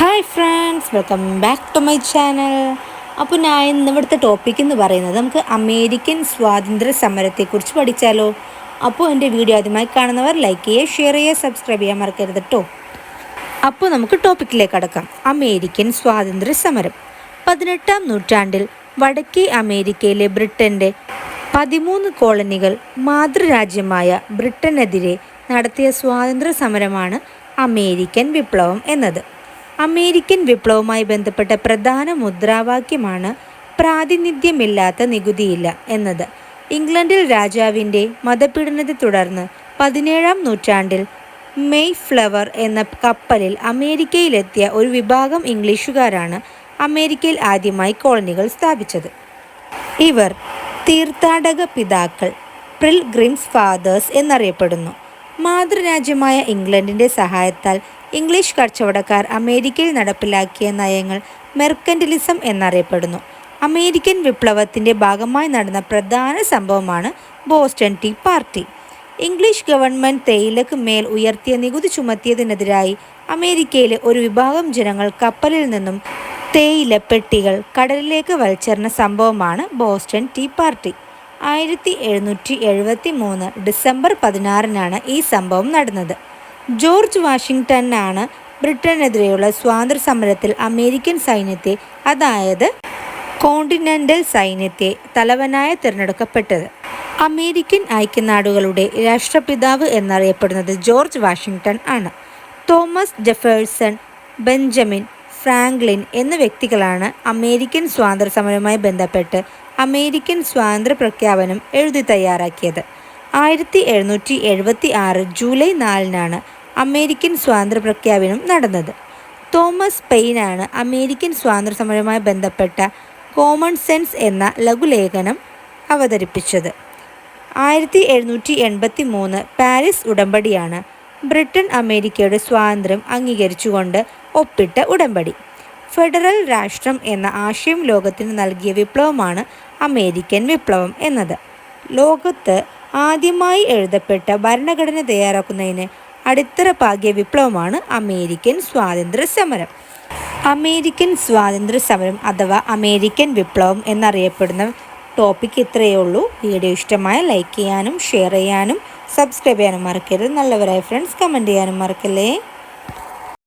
Hi friends welcome back to my channel അപ്പോൾ ഞാൻ ഇന്ന് ഇവിടുത്തെ ടോപ്പിക് എന്ന് പറയുന്നത് നമുക്ക് അമേരിക്കൻ സ്വാതന്ത്ര്യ സമരത്തെക്കുറിച്ച് പഠിച്ചാലോ. അപ്പോൾ എന്റെ വീഡിയോ ആദ്യമായി കാണുന്നവർ ലൈക്ക് ചെയ്യുക ഷെയർ ചെയ്യുക സബ്സ്ക്രൈബ് ചെയ്യാൻ മറക്കരുത് കേട്ടോ അപ്പോൾ നമുക്ക് ടോപ്പിക്കിലേക്ക് അടക്കാം അമേരിക്കൻ സ്വാതന്ത്ര്യ സമരം. പതിനെട്ടാം നൂറ്റാണ്ടിൽ വടക്കേ അമേരിക്കയിലെ ബ്രിട്ടന്റെ പതിമൂന്ന് കോളനികൾ മാതൃരാജ്യമായ ബ്രിട്ടനെതിരെ നടത്തിയ സ്വാതന്ത്ര്യ സമരമാണ് അമേരിക്കൻ വിപ്ലവം എന്നത്. അമേരിക്കൻ വിപ്ലവവുമായി ബന്ധപ്പെട്ട പ്രധാന മുദ്രാവാക്യമാണ് പ്രാതിനിധ്യമില്ലാത്ത നികുതിയില്ല എന്നത്. ഇംഗ്ലണ്ടിൽ രാജാവിന്റെ മതപീഡനത്തെ തുടർന്ന് പതിനേഴാം നൂറ്റാണ്ടിൽ മെയ് ഫ്ലവർ എന്ന കപ്പലിൽ അമേരിക്കയിലെത്തിയ ഒരു വിഭാഗം ഇംഗ്ലീഷുകാരാണ് അമേരിക്കയിൽ ആദ്യമായി കോളനികൾ സ്ഥാപിച്ചത്. ഇവർ തീർത്ഥാടക പിതാക്കൾ പ്രിൽ ഗ്രിംസ് ഫാദേഴ്സ് എന്നറിയപ്പെടുന്നു. മാതൃരാജ്യമായ ഇംഗ്ലണ്ടിന്റെ സഹായത്താൽ ഇംഗ്ലീഷ് കച്ചവടക്കാർ അമേരിക്കയിൽ നടപ്പിലാക്കിയ നയങ്ങൾ മെർക്കന്റലിസം എന്നറിയപ്പെടുന്നു. അമേരിക്കൻ വിപ്ലവത്തിന്റെ ഭാഗമായി നടന്ന പ്രധാന സംഭവമാണ് Boston tea party. English government തേയിലക്ക് മേൽ ഉയർത്തിയ നികുതി ചുമത്തിയതിനെതിരായി അമേരിക്കയിലെ ഒരു വിഭാഗം ജനങ്ങൾ കപ്പലിൽ നിന്നും തേയില പെട്ടികൾ കടലിലേക്ക് വലിച്ചെറിഞ്ഞ സംഭവമാണ് ബോസ്റ്റൺ ടീ പാർട്ടി. ആയിരത്തി എഴുന്നൂറ്റി എഴുപത്തി മൂന്ന് ഡിസംബർ പതിനാറിനാണ് ഈ സംഭവം നടന്നത്. ജോർജ് വാഷിങ്ടനാണ് ബ്രിട്ടനെതിരെയുള്ള സ്വാതന്ത്ര്യ സമരത്തിൽ അമേരിക്കൻ സൈന്യത്തെ അതായത് കോണ്ടിനെന്റൽ സൈന്യത്തെ തലവനായ തിരഞ്ഞെടുക്കപ്പെട്ടത്. അമേരിക്കൻ ഐക്യനാടുകളുടെ രാഷ്ട്രപിതാവ് എന്നറിയപ്പെടുന്നത് ജോർജ് വാഷിങ്ടൺ ആണ്. തോമസ് ജെഫേഴ്സൺ ബെഞ്ചമിൻ ഫ്രാങ്ക്ലിൻ എന്ന വ്യക്തികളാണ് അമേരിക്കൻ സ്വാതന്ത്ര്യ സമരവുമായി ബന്ധപ്പെട്ട് അമേരിക്കൻ സ്വാതന്ത്ര്യ പ്രഖ്യാപനം എഴുതി തയ്യാറാക്കിയത്. ആയിരത്തി എഴുന്നൂറ്റി എഴുപത്തി ആറ് ജൂലൈ നാലിനാണ് അമേരിക്കൻ സ്വാതന്ത്ര്യ പ്രഖ്യാപനം നടന്നത്. തോമസ് പെയിനാണ് അമേരിക്കൻ സ്വാതന്ത്ര്യ സമരവുമായി ബന്ധപ്പെട്ട കോമൺ സെൻസ് എന്ന ലഘുലേഖനം അവതരിപ്പിച്ചത്. ആയിരത്തി എഴുന്നൂറ്റി എൺപത്തി മൂന്ന് പാരീസ് ഉടമ്പടിയാണ് ബ്രിട്ടൻ അമേരിക്കയുടെ സ്വാതന്ത്ര്യം അംഗീകരിച്ചുകൊണ്ട് ഒപ്പിട്ട ഉടമ്പടി. ഫെഡറൽ രാഷ്ട്രം എന്ന ആശയം ലോകത്തിന് നൽകിയ വിപ്ലവമാണ് അമേരിക്കൻ വിപ്ലവം എന്നത്. ലോകത്ത് ആദ്യമായി എഴുതപ്പെട്ട ഭരണഘടന തയ്യാറാക്കുന്നതിന് അടിത്തറ പാകിയ വിപ്ലവമാണ് അമേരിക്കൻ സ്വാതന്ത്ര്യ സമരം. അമേരിക്കൻ സ്വാതന്ത്ര്യ സമരം അഥവാ അമേരിക്കൻ വിപ്ലവം എന്നറിയപ്പെടുന്ന ടോപ്പിക് ഇത്രയേ ഉള്ളൂ. വീഡിയോ ഇഷ്ടമായ ലൈക്ക് ചെയ്യാനും ഷെയർ ചെയ്യാനും സബ്സ്ക്രൈബ് ചെയ്യാനും മറക്കരുത്. നല്ലവരായ ഫ്രണ്ട്സ് കമന്റ് ചെയ്യാനും മറക്കല്ലേ?